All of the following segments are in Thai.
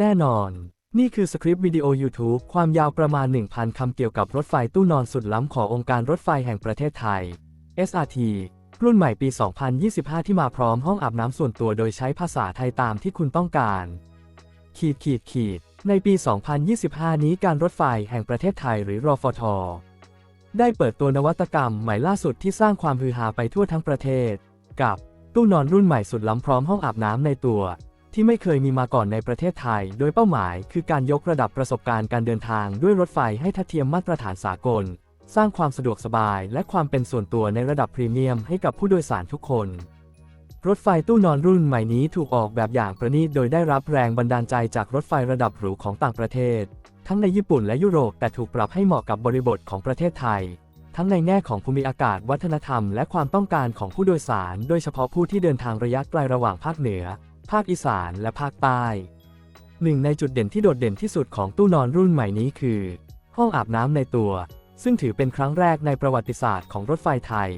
แน่นอน นี่คือสคริปต์วิดีโอ YouTube ความยาวประมาณ 1,000 คำเกี่ยวกับรถไฟตู้นอนสุดล้ำขององค์การรถไฟแห่งประเทศไทย SRT รุ่นใหม่ปี 2025 ที่มาพร้อมห้องอาบน้ำส่วนตัวโดยใช้ภาษาไทยตามที่คุณต้องการ ขีดขีดขีด ในปี 2025 นี้การรถไฟแห่งประเทศไทยหรือรอฟท ได้เปิดตัวนวัตกรรมใหม่ล่าสุดที่สร้างความฮือฮาไปทั่วทั้งประเทศ กับตู้นอนรุ่นใหม่สุดล้ำพร้อมห้องอาบน้ำในตัว ที่ไม่เคยมีมาก่อนในประเทศไทย โดยเป้าหมายคือการยกระดับประสบการณ์การเดินทางด้วยรถไฟให้ทัดเทียมมาตรฐานสากล สร้างความสะดวกสบายและความเป็นส่วนตัวในระดับพรีเมียมให้กับผู้โดยสารทุกคน รถไฟตู้นอนรุ่นใหม่นี้ถูกออกแบบอย่างประณีตโดยได้รับแรงบันดาลใจจากรถไฟระดับหรูของต่างประเทศ ทั้งในญี่ปุ่นและยุโรปแต่ถูกปรับให้เหมาะกับบริบทของประเทศไทยทั้งในแง่ของภูมิอากาศวัฒนธรรมและความต้องการของผู้โดยสาร โดยเฉพาะผู้ที่เดินทางระยะไกลระหว่างภาคเหนือ ภาคอีสานและภาคใต้หนึ่งในจุดเด่นที่โดดเด่นที่สุดของตู้นอนรุ่นใหม่นี้คือ ห้องอาบน้ำในตัว ซึ่งถือเป็นครั้งแรกในประวัติศาสตร์ของรถไฟไทย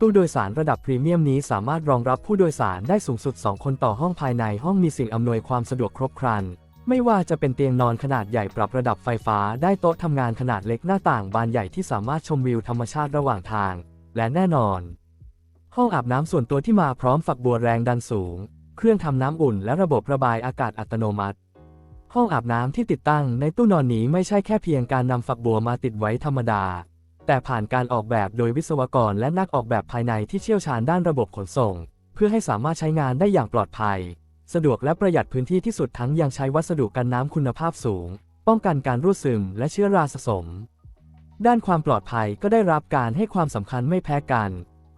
ตู้โดยสารระดับพรีเมียมนี้สามารถรองรับผู้โดยสารได้สูงสุด 2 คนต่อห้องภายในห้องมีสิ่งอำนวยความสะดวกครบครัน ไม่ว่าจะเป็นเตียงนอนขนาดใหญ่ปรับระดับไฟฟ้าได้โต๊ะทำงานขนาดเล็กหน้าต่างบานใหญ่ที่สามารถชมวิวธรรมชาติระหว่างทาง และแน่นอน ห้องอาบน้ำส่วนตัวที่มาพร้อมฝักบัวแรงดันสูง เครื่องทำน้ำอุ่นและระบบระบายอากาศอัตโนมัติ ห้องอาบน้ำที่ติดตั้งในตู้นอนนี้ไม่ใช่แค่เพียงการนำฝักบัวมาติดไว้ธรรมดา แต่ผ่านการออกแบบโดยวิศวกรและนักออกแบบภายในที่เชี่ยวชาญด้านระบบขนส่ง เพื่อให้สามารถใช้งานได้อย่างปลอดภัย สะดวกและประหยัดพื้นที่ที่สุดทั้งยังใช้วัสดุกันน้ำคุณภาพสูง ป้องกันการรั่วซึมและเชื้อราสะสม ด้านความปลอดภัยก็ได้รับการให้ความสำคัญไม่แพ้กัน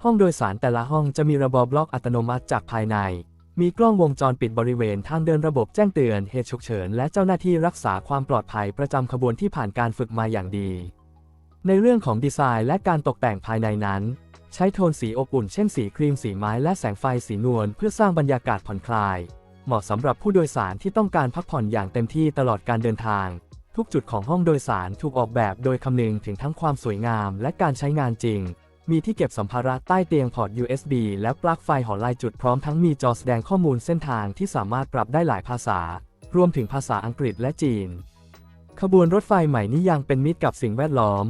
ห้องโดยสารแต่ละห้องจะมีระบบบล็อกอัตโนมัติจากภายใน มีกล้องวงจรปิดบริเวณทางเดินระบบแจ้งเตือนเหตุฉุกเฉิน และเจ้าหน้าที่รักษาความปลอดภัยประจำขบวนที่ผ่านการฝึกมาอย่างดี ในเรื่องของดีไซน์และการตกแต่งภายในนั้น ใช้โทนสีอบอุ่นเช่นสีครีมสีไม้และแสงไฟสีนวลเพื่อสร้างบรรยากาศผ่อนคลาย เหมาะสำหรับผู้โดยสารที่ต้องการพักผ่อนอย่างเต็มที่ตลอดการเดินทาง ทุกจุดของห้องโดยสารถูกออกแบบโดยคำนึงถึงทั้งความสวยงามและการใช้งานจริง มีที่เก็บสัมภาระใต้เตียงพอร์ต USB และปลั๊กไฟหอลายจุดพร้อมทั้งมีจอแสดงข้อมูลเส้นทางที่สามารถปรับได้หลายภาษา รวมถึงภาษาอังกฤษและจีน ขบวนรถไฟใหม่นี้ยังเป็นมิตรกับสิ่งแวดล้อม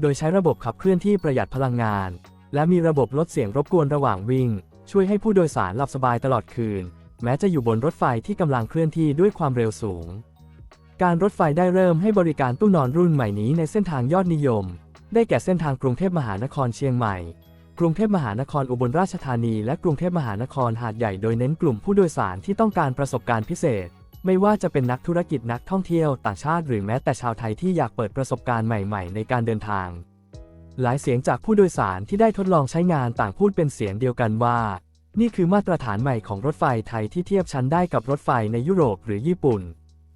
โดยใช้ระบบขับเคลื่อนที่ประหยัดพลังงาน และมีระบบลดเสียงรบกวนระหว่างวิ่ง ช่วยให้ผู้โดยสารหลับสบายตลอดคืน แม้จะอยู่บนรถไฟที่กำลังเคลื่อนที่ด้วยความเร็วสูง การรถไฟได้เริ่มให้บริการตู้นอนรุ่นใหม่นี้ในเส้นทางยอดนิยม ได้แก่เส้นทางกรุงเทพมหานครเชียงใหม่ กรุงเทพมหานครอุบลราชธานี และกรุงเทพมหานครหาดใหญ่โดยเน้นกลุ่มผู้โดยสารที่ต้องการประสบการณ์พิเศษ ไม่ว่าจะเป็นนักธุรกิจนักท่องเที่ยวต่างชาติหรือแม้แต่ชาวไทยที่อยากเปิดประสบการณ์ใหม่ๆ ในการเดินทาง หลายเสียงจากผู้โดยสารที่ได้ทดลองใช้งานต่างพูดเป็นเสียงเดียวกันว่า นี่คือมาตรฐานใหม่ของรถไฟไทยที่เทียบชั้นได้กับรถไฟในยุโรปหรือญี่ปุ่น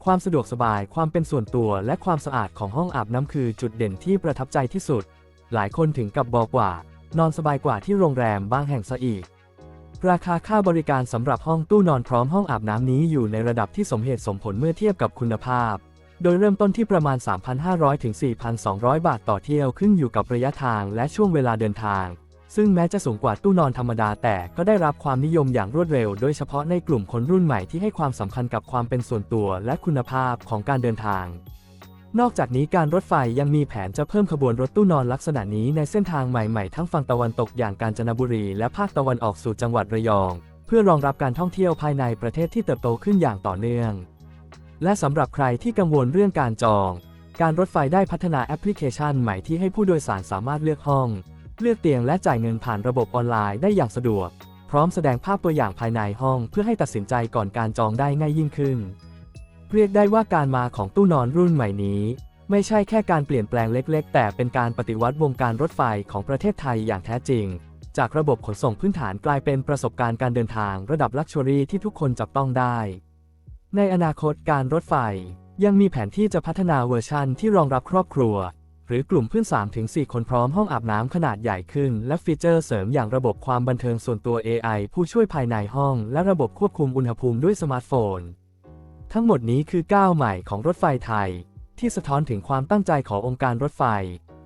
ความสะดวกสบาย ความเป็นส่วนตัว และความสะอาดของห้องอาบน้ำคือจุดเด่นที่ประทับใจที่สุด หลายคนถึงกับบอกว่า นอนสบายกว่าที่โรงแรมบางแห่งซะอีก ราคาค่าบริการสำหรับห้องตู้นอนพร้อมห้องอาบน้ำนี้อยู่ในระดับที่สมเหตุสมผลเมื่อเทียบกับคุณภาพ โดยเริ่มต้นที่ประมาณ 3,500 ถึง 4,200 บาทต่อเที่ยวขึ้นอยู่กับระยะทางและช่วงเวลาเดินทาง ซึ่งแม้จะสูงกว่าตู้นอนธรรมดาแต่ก็ได้รับความนิยมอย่างรวดเร็ว โดยเฉพาะในกลุ่มคนรุ่นใหม่ที่ให้ความสำคัญกับความเป็นส่วนตัวและคุณภาพของการเดินทาง นอกจากนี้การรถไฟยังมีแผนจะเพิ่มขบวนรถตู้นอนลักษณะนี้ในเส้นทางใหม่ๆ ทั้งฝั่งตะวันตกอย่างกาญจนบุรี และภาคตะวันออกสู่จังหวัดระยอง เพื่อรองรับการท่องเที่ยวภายในประเทศที่เติบโตขึ้นอย่างต่อเนื่อง และสำหรับใครที่กังวลเรื่องการจอง การรถไฟได้พัฒนาแอปพลิเคชันใหม่ที่ให้ผู้โดยสารสามารถเลือกห้อง เลือกเตียงและจ่ายเงินผ่านระบบออนไลน์ได้อย่างสะดวก พร้อมแสดงภาพตัวอย่างภายในห้องเพื่อให้ตัดสินใจก่อนการจองได้ง่ายยิ่งขึ้น เรียกได้ว่าการมาของตู้นอนรุ่นใหม่นี้ ไม่ใช่แค่การเปลี่ยนแปลงเล็ก ๆ แต่เป็นการปฏิวัติวงการรถไฟของประเทศไทยอย่างแท้จริง จากระบบขนส่งพื้นฐานกลายเป็นประสบการณ์การเดินทางระดับลักชัวรี่ที่ทุกคนจับต้องได้ ในอนาคตการรถไฟยังมีแผนที่จะพัฒนาเวอร์ชันที่รองรับครอบครัว หรือกลุ่มเพื่อน3-4คนพร้อมห้องอาบน้ำขนาดใหญ่ขึ้น และฟีเจอร์เสริมอย่างระบบความบันเทิงส่วนตัว AI ผู้ช่วยภายในห้อง และระบบควบคุมอุณหภูมิด้วยสมาร์ทโฟน ทั้งหมดนี้คือก้าวใหม่ของรถไฟไทย ที่สะท้อนถึงความตั้งใจขององค์การรถไฟ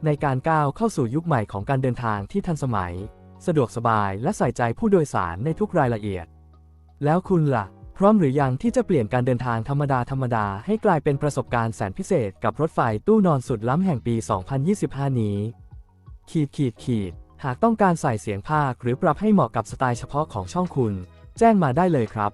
ในการก้าวเข้าสู่ยุคใหม่ของการเดินทางที่ทันสมัย สะดวกสบายและใส่ใจผู้โดยสารในทุกรายละเอียด แล้วคุณล่ะ ร้อมหรือยังที่จะเปลี่ยนการเดินทางธรรมดาธรรมดาให้กลายเป็นประสบการณ์แสนพิเศษกับรถไฟตู้นอนสุดล้ำแห่งปี 2025 นี้ ขีดขีดขีด หากต้องการใส่เสียงภาคหรือปรับให้เหมาะกับสไตล์เฉพาะของช่องคุณ แจ้งมาได้เลยครับ